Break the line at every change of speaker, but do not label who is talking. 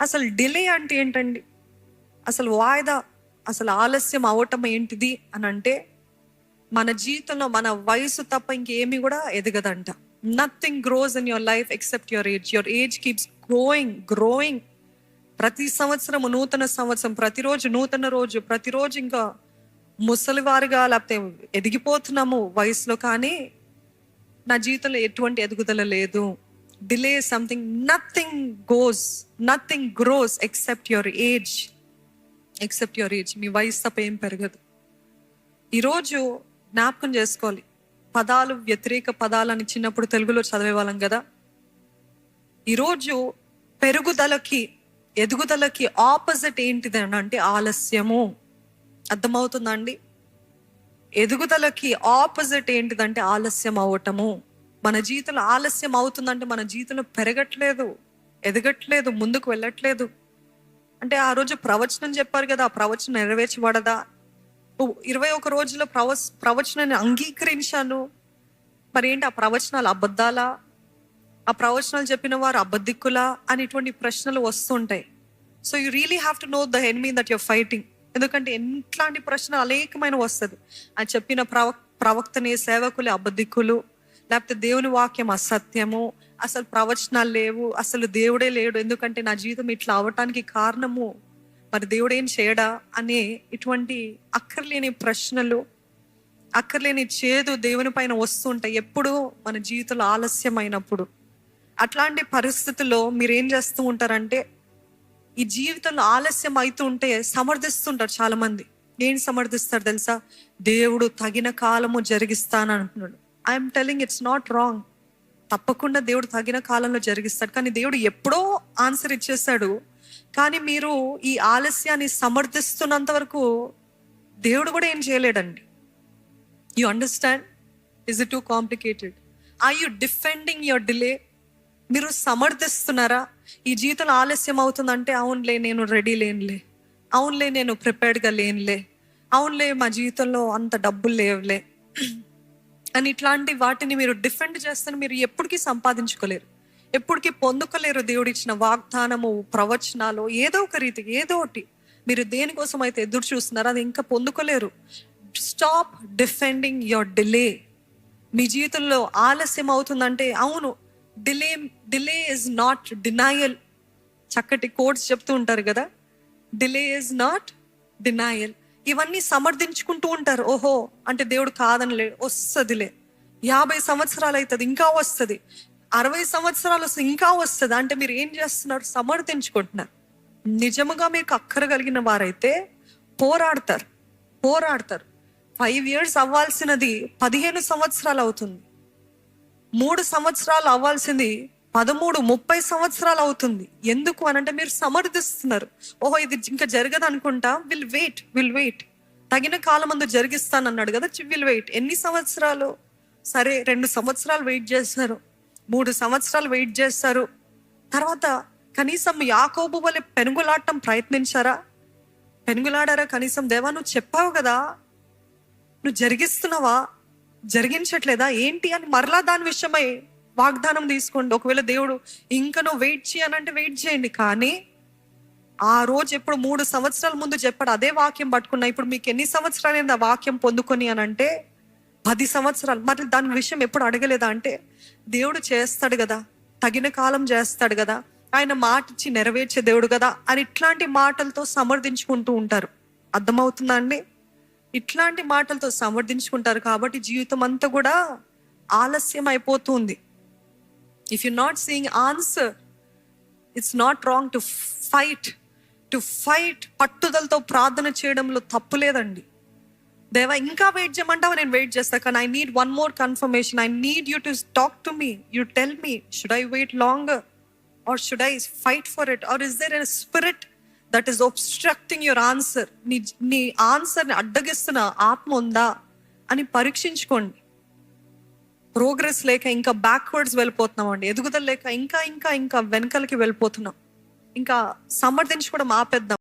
అసలు డిలే అంటే ఏంటండి? అసలు వాయిదా అసలు ఆలస్యం అవటం ఏంటిది అని అంటే మన జీవితంలో మన వయసు తప్ప ఇంకేమి కూడా ఎదగదంట. Nothing grows in your life except your age your age keeps growing growing ప్రతి సంవత్సరం నూతన సంవత్సరం ప్రతిరోజు నూతన రోజు ప్రతిరోజు ఇంకా ముసలివారుగా లేకపోతే ఎదిగిపోతున్నాము వయసులో కానీ నా జీవితంలో ఎటువంటి ఎదుగుదల లేదు. Delay something nothing goes, nothing grows except your age except your age మీ వయసు తప్ప ఏం పెరగదు. ఈరోజు జ్ఞాపకం చేసుకోవాలి. పదాలు వ్యతిరేక పదాలని చిన్నప్పుడు తెలుగులో చదివే వాళ్ళం కదా. ఈరోజు పెరుగుదలకి ఎదుగుదలకి ఆపోజిట్ ఏంటిది అని అంటే ఆలస్యము. అర్థమవుతుందండి ఎదుగుదలకి ఆపోజిట్ ఏంటిదంటే ఆలస్యం అవటము. మన జీవితంలో ఆలస్యం అవుతుందంటే మన జీవితంలో పెరగట్లేదు ఎదగట్లేదు ముందుకు వెళ్ళట్లేదు. అంటే ఆ రోజు ప్రవచనం చెప్పారు కదా ఆ ప్రవచనం నెరవేర్చబడదా? ఓ, ఇరవై ఒక రోజుల ప్రవ ప్రవచనాన్ని అంగీకరించాను. మరి ఏంటి ఆ ప్రవచనాలు? అబద్ధాలా? ఆ ప్రవచనాలు చెప్పిన వారు అబద్ధిక్కులా అనేటువంటి ప్రశ్నలు వస్తుంటాయి. So you really have to know the enemy that you're fighting ఎందుకంటే ఎట్లాంటి ప్రశ్న అనేకమైన వస్తుంది. ఆ చెప్పిన ప్రవ ప్రవక్తని సేవకులు అబద్ధిక్కులు లేకపోతే దేవుని వాక్యం అసత్యము అసలు ప్రవచనాలు లేవు అసలు దేవుడే లేడు ఎందుకంటే నా జీవితం ఇట్లా అవటానికి కారణము. మరి దేవుడు ఏం చేయడా అనే ఇటువంటి అక్కర్లేని ప్రశ్నలు అక్కర్లేని చేదు దేవుని పైన వస్తుంటాయి ఎప్పుడు మన జీవితంలో ఆలస్యమైనప్పుడు. అట్లాంటి పరిస్థితుల్లో మీరేం చేస్తూ ఉంటారంటే ఈ జీవితంలో ఆలస్యం అవుతూ ఉంటే సమర్థిస్తుంటారు చాలామంది. ఏం సమర్థిస్తారు తెలుసా? దేవుడు తగిన కాలము జరిగిస్తాను అంటున్నాడు. I'm telling it's not wrong తప్పకుండా దేవుడు తగిన కాలంలో జరిగిస్తాడు. కానీ దేవుడు ఎప్పుడో ఆన్సర్ ఇచ్చేస్తాడు. కానీ మీరు ఈ ఆలస్యాన్ని సమర్థిస్తున్నంత వరకు దేవుడు కూడా ఏం చేయలేడండి. You understand is it too complicated I you defending your delay మీరు సమర్థిస్తున్నారా? ఈ జీవితంలో ఆలస్యం అవుతుందంటే అవునులే నేను రెడీ లేనులే. అవునులే నేను ప్రిపేర్డ్గా లేనులే. అవునులే మా జీవితంలో అంత డబ్బులు లేవులే. అని ఇట్లాంటి వాటిని మీరు డిఫెండ్ చేస్తే మీరు ఎప్పటికీ సంపాదించుకోలేరు. ఎప్పటికీ పొందుకోలేరు దేవుడు ఇచ్చిన వాగ్దానము ప్రవచనాలు ఏదో ఒక రీతి ఏదో ఒకటి. మీరు దేనికోసం అయితే ఎదురు చూస్తున్నారో అది ఇంకా పొందుకోలేరు. స్టాప్ డిఫెండింగ్ యువర్ డిలే మీ జీవితంలో ఆలస్యం అవుతుందంటే అవును delay delay is not denial చక్కటి కోడ్స్ చెప్తూ ఉంటారు కదా. డిలే ఇస్ నాట్ డినాయల్ ఇవన్నీ సమర్థించుకుంటూ ఉంటారు. ఓహో అంటే దేవుడు కాదనిలే వస్తుందిలే. యాభై సంవత్సరాలు అవుతుంది ఇంకా వస్తుంది. అరవై సంవత్సరాలు ఇంకా వస్తుంది. అంటే మీరు ఏం చేస్తున్నారు? సమర్థించుకుంటున్నారు. నిజముగా మీకు అక్కర కలిగిన వారైతే పోరాడతారు. పోరాడతారు. ఫైవ్ ఇయర్స్ అవ్వాల్సినది పదిహేను సంవత్సరాలు అవుతుంది. మూడు సంవత్సరాలు అవ్వాల్సింది పదమూడు ముప్పై సంవత్సరాలు అవుతుంది. ఎందుకు అని అంటే మీరు సమర్థిస్తున్నారు. ఓహో ఇది ఇంకా జరగదు అనుకుంటా. విల్ వెయిట్ విల్ వెయిట్ తగిన కాలం అందు జరిగిస్తాను అన్నాడు కదా విల్ వెయిట్ ఎన్ని సంవత్సరాలు? సరే రెండు సంవత్సరాలు వెయిట్ చేస్తారు మూడు సంవత్సరాలు వెయిట్ చేస్తారు తర్వాత కనీసం యాకోబు వలె పెనుగులాడటం ప్రయత్నించారా? పెనుగులాడారా కనీసం? దేవా నువ్వు చెప్పావు కదా. నువ్వు జరిగిస్తున్నావా? జరిగించట్లేదా? ఏంటి అని మరలా దాని విషయమై వాగ్దానం తీసుకోండి. ఒకవేళ దేవుడు ఇంకా నువ్వు వెయిట్ చేయనంటే వెయిట్ చేయండి. కానీ ఆ రోజు ఎప్పుడు మూడు సంవత్సరాల ముందు చెప్పాడు. అదే వాక్యం పట్టుకున్నా ఇప్పుడు మీకు ఎన్ని సంవత్సరాలు ఆ వాక్యం పొందుకొని అని అంటే పది సంవత్సరాలు. మరి దాని విషయం ఎప్పుడు అడగలేదా అంటే దేవుడు చేస్తాడు కదా. తగిన కాలం చేస్తాడు కదా. ఆయన మాట ఇచ్చి నెరవేర్చే దేవుడు కదా అని ఇట్లాంటి మాటలతో సమర్థించుకుంటూ ఉంటారు. అర్థమవుతుందా అండి? ఇట్లాంటి మాటలతో సమర్థించుకుంటారు కాబట్టి జీవితం అంతా కూడా ఆలస్యం అయిపోతుంది. If you not seeing answer it's not wrong to fight to fight పట్టుదలతో ప్రార్థన చేయడంలో తప్పు లేదండి. దేవా ఇంకా వెయిట్ చేయమంటావా? నేను వెయిట్ చేస్తా. కానీ I need one more confirmation I need you to talk to me you tell me should I wait long or should I fight for it or is there a spirit that is obstructing your answer నీ నీ ఆన్సర్ని అడ్డగిస్తున్న ఆత్మ ఉందా? అని పరీక్షించుకోండి. Progress లేక ఇంకా backwards వెళ్ళిపోతున్నాం అండి. ఎదుగుదల లేక ఇంకా ఇంకా ఇంకా వెనకలకి వెళ్ళిపోతున్నాం. ఇంకా సమర్థించుకోవడం ఆపేద్దాం